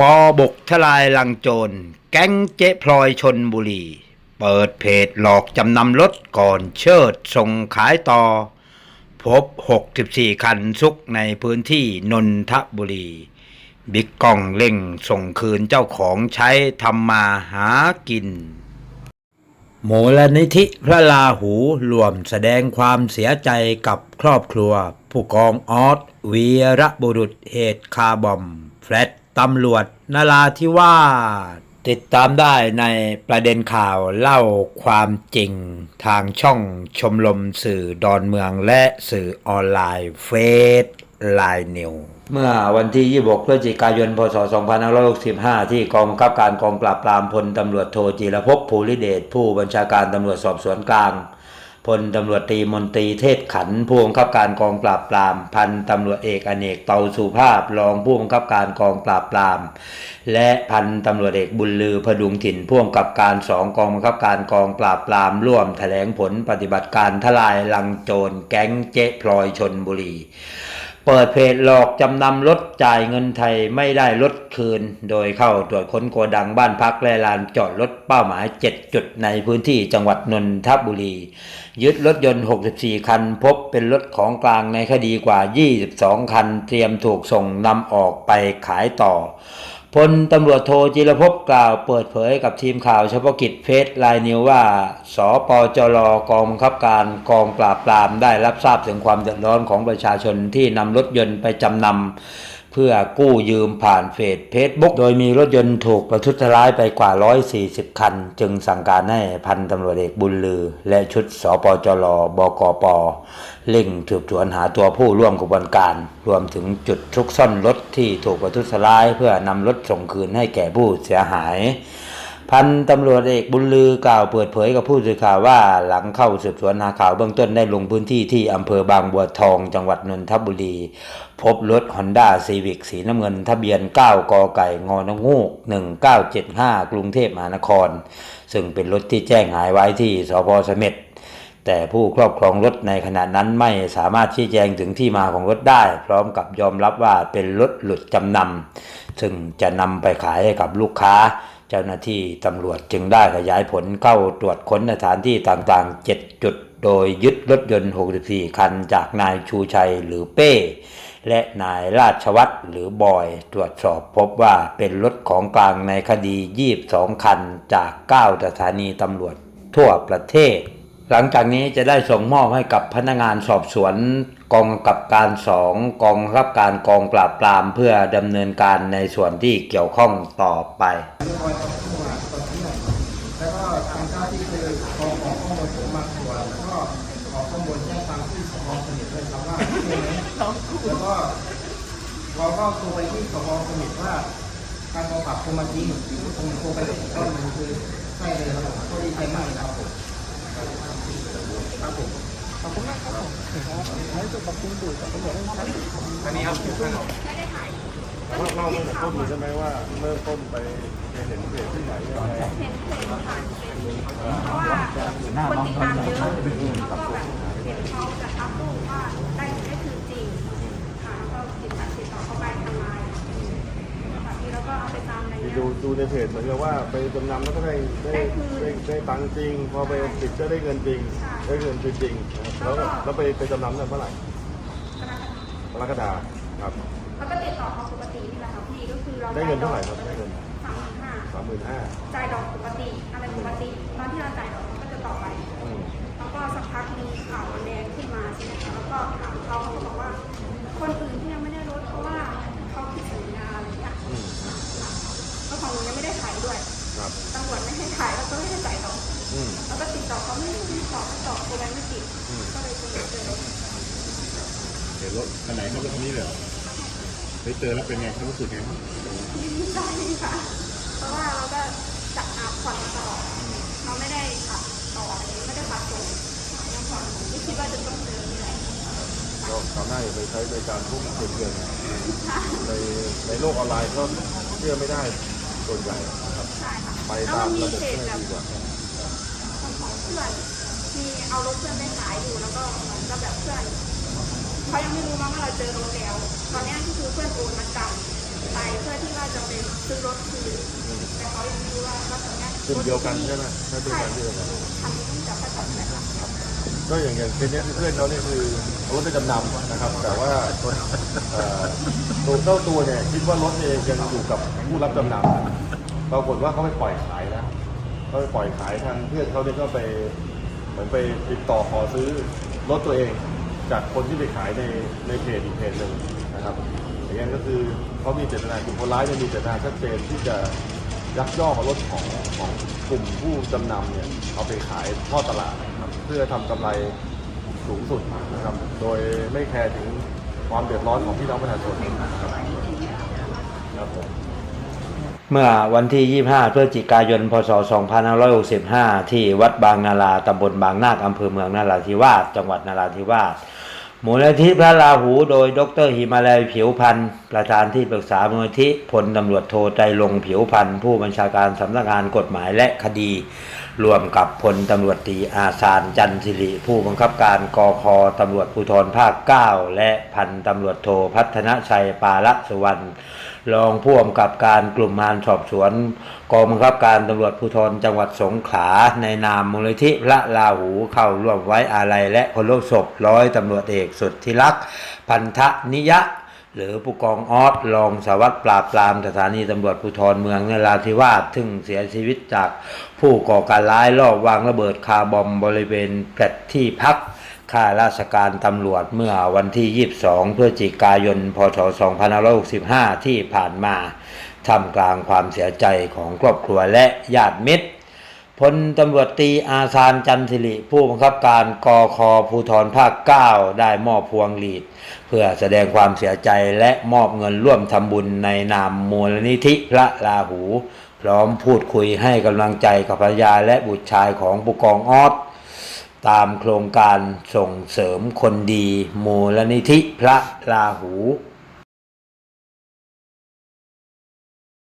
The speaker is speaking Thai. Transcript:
ปอบกทลายลังโจร แก๊งเจ๊พลอยชนบุรี เปิดเพจหลอกจำนำรถก่อนเชิดส่งขายต่อ พบ 64 คันซุกในพื้นที่นนทบุรี บิ๊กกล้องเร่งส่งคืนเจ้าของใช้ทำมาหากินมูลนิธิพระลาหูรวมแสดงความเสียใจกับครอบครัว ผู้กองออสวีระบุรุษเหตุคาร์บอมแฟลต ตำรวจนราธิวาสติดตามได้ในประเด็นข่าวเล่าความจริงทางช่องชมรมสื่อดอนเมืองและสื่อออนไลน์เฟซไลน์นิวเมื่อวันที่ 26 พฤศจิกายน พศ 2565 ที่กองบังคับการกองปราบปรามพลตำรวจโทจีรภพภูริเดชผู้บัญชาการตำรวจสอบสวนกลาง พลตำรวจตรีมนตรีเทศขันผู้บังคับการกองปราบปราม พันตำรวจเอกอเนกเตาสุภาพรองผู้บังคับการกองปราบปราม และพันตำรวจเอกบุญลือพดุงถิ่นผู้กำกับการสองกองบังคับการกองปราบปราม ร่วมแถลงผลปฏิบัติการทลายลังโจรแก๊งเจ๊พลอยชนบุรี เปิดเพจหลอกจำนำรถจ่ายเงินไทยไม่ได้รถคืน โดยเข้าตรวจค้นโกดังบ้านพักและลานจอดรถเป้าหมาย 7 จุดในพื้นที่จังหวัดนนทบุรี ยึดรถยนต์ 64 คัน พบเป็นรถของกลางในคดีกว่า 22 คัน เตรียมถูกส่งนำออกไปขายต่อ พลตำรวจโทจิรพพกล่าวเปิดเผยกับทีมข่าวเฉพาะกิจเฟซไลน์นิวว่า สปจรกองบังคับการกองปราบปรามได้รับทราบถึงความเดือดร้อนของประชาชนที่นำรถยนต์ไปจำนำ เพื่อกู้ยืมผ่านเฟซเฟซบุ๊กโดยมีรถยนต์ถูกประทุษร้ายไปกว่า 140 คัน จึงสั่งการให้พันตำรวจเอกบุญลือ และชุดสปจลบกปเร่งสืบสวนหาตัวผู้ร่วมกระบวนการ รวมถึงจุดทุกซ่อนรถที่ถูกประทุษร้าย เพื่อนำรถส่งคืนให้แก่ผู้เสียหาย พันตำรวจเอกบุญลือกล่าวเปิดเผยกับผู้สื่อข่าวว่าหลังเข้าสืบสวนหาข่าวเบื้องต้นได้ลงพื้นที่ที่อำเภอบางบัวทองจังหวัดนนทบุรี พบรถ Honda Civic สีน้ำเงินทะเบียน 9 กไก่งอนงูก 1975 กรุงเทพมหานคร ซึ่งเป็นรถที่แจ้งหายไว้ที่สพเสม็ดแต่ผู้ครอบครองรถในขณะนั้นไม่สามารถชี้แจงถึงที่มาของรถได้ พร้อมกับยอมรับว่าเป็นรถหลุดจำนำซึ่งจะนำไปขายให้กับลูกค้า เจ้าหน้าที่ตำรวจจึงได้ขยายผลเข้าตรวจค้นสถานที่ต่างๆ 7 จุด โดยยึดรถยนต์ 64 คันจากนายชูชัยหรือเป้ และนายราชวัตรหรือบอย ตรวจสอบพบว่าเป็นรถของกลางในคดี 22 คันจาก 9 สถานีตำรวจทั่วประเทศ หลังจากนี้จะได้ส่งมอบให้กับพนักงานสอบสวนกองกับการสองกองบับการกองปราบปรามเพื่อดำเนินการในส่วนที่เกี่ยวข้องต่อไปแล้วก็ทำหน้าที่คือขอขอข้อมูลผมบางส่วนแล้วก็ขอข้อมูลแจ้งความที่สพสนิทด้วยครับว่าใช่ไหมแล้วก็เราก็โทรไปที่สพสนิทว่าทางกองปราบโทรมาจริงผมโทรไปอีกรอบหนึงคือใช่เลยครับผมก็ดีใจมากเลยครับผม ครับผมขอบคุณมากครับผมให้สุขอบคุณดูกับตำรวจอันนี้ครับเราเราเริ่มต้นเลยใช่ไหมว่าเริ่มต้นไปไปเห็นเพจที่ไหนอะไรเห็นเพจผ่านเฟซบุ๊กเพราะว่าคนติดตามเยอะ ดูดูในเพจเหมือนกับว่าไปจำนำแล้วก็ได้ได้ได้ได้ตังค์จริง พอไปติดก็ได้เงินจริง ได้เงินจริงๆแล้วแล้วไปไปจำนำตั้งเมื่อไหร่กรกฎาครับแล้วก็ติดต่อเขาปกตินี่แหละค่ะพี่ก็คือเราได้เงินเท่าไหร่ครับได้เงินสามพันห้าสามหมื่นห้าจ่ายดอกปกติอะไรปกติตอนที่เราจ่ายดอก รถคันไหนครับรถคันนี้เลยไปเจอแล้วเป็นไงความรู้สึกไงบ้างดีใจค่ะ เพราะว่าเราก็จัดอาผ่อนมาตลอดเราไม่ได้ขับต่อไม่ได้ขับตรงยังผ่อนไม่คิดว่าจะต้องเจอนี่แหละก็ทำให้ไปใช้ในการพุ่งเกินเกินในในโลกออนไลน์ก็เชื่อไม่ได้ส่วนใหญ่ครับไปตามระบบเพจก็แบดีกว่าของเพื่อนมีเอารถเพื่อนไปขายอยู่แล้วก็กับแบบเพื่อน เขายังไม่รู้มั้งว่าเราเจอรถแล้ว ตอนนี้ก็คือเพื่อนโอนมาจำไปเพื่อที่ว่าจะเป็นซื้อรถคืนแต่เขายังไม่รู้ว่าว่าตอนเนี้ยกลุ่มเดียวกันใช่ไหมใช่เป็นใช่การเดียวกันคันนี้ต้องจับไปก่อนนะคะก็อย่างอย่างเคสเนี้ยเพื่อนเขาเนี่ยคือเอารถไปจำนำนะครับ แต่ว่าเอ่อตัวเจ้าตัวเนี่ยคิดว่ารถเนี่ยยังอยู่กับผู้รับจำนำปรากฏว่าเขาไปปล่อยขายแล้วเขาไปปล่อยขายทางเพื่อนเขาเนี่ยก็ไปเหมือนไปติดต่อขอซื้อรถตัวเอง จากคนที่ไปขายในในเพจอีกเพจหนึ่งนะครับอย่างนั้นก็คือเขามีเจตนากลุ่มคนร้ายเนี่ยมีเจตนาชัดเจนที่จะยักยอกเอารถของของกลุ่มผู้จำนำเนี่ยเอาไปขายทอดตลาดนะครับเพื่อทำกำไรสูงสุดนะครับ โดยไม่แคร์ถึงความเดือดร้อนของพี่น้องประชาชนนะครับครับผมเมื่อวันที่ 25 พฤศจิกายน พศ 2565 ที่วัดบางนาราตำบลบางนาคอำเภอเมืองนาราธิวาส จังหวัดนาราธิวาส มูลนิธิพระราหูโดยดรหิมาลัยผิวพันธ์ประธานที่ปรึกษามูลนิธิพลตำรวจโทใจลงผิวพันธ์ผู้บัญชาการสำนักงานกฎหมายและคดี รวมกับพลตำรวจตรีอาสานจันสิริ ผู้บังคับการกคตำรวจภูธรภาค 9 และพันตำรวจโทพัฒนชัยปาละสุวรรณ รองผู้กำกับการกลุ่มงานสอบสวนกองบังคับการตำรวจภูธรจังหวัดสงขลาในนามมูลนิธิพระลาหูเข้าร่วมไว้อาลัยและเคารพศพร้อยตำรวจเอกสุดที่รัก พันธนิยะ หรือผู้กองออสรองสารวัสดิ์ปราบปรามสถานีตำรวจภูธรเมืองนราธิวาสซึ่งเสียชีวิตจากผู้ก่อการร้ายลอบวางระเบิดคาร์บอมบริเวณแฟลตที่พัก ข้าราชการตำรวจเมื่อวันที่ 22 พฤศจิกายน พศ 2565 ที่ผ่านมาท่ามกลางความเสียใจของครอบครัวและญาติมิตรพลตำรวจตีอาซานจันทร์สิริ ผู้บังคับการกคภูธรภาค 9 ได้มอบพวงหลีด เพื่อแสดงความเสียใจและมอบเงินร่วมทำบุญในนามมูลนิธิพระราหู พร้อมพูดคุยให้กำลังใจกับภรรยาและบุตรชายของผู้กองออส ตามโครงการส่งเสริมคนดีมูลนิธิพระราหู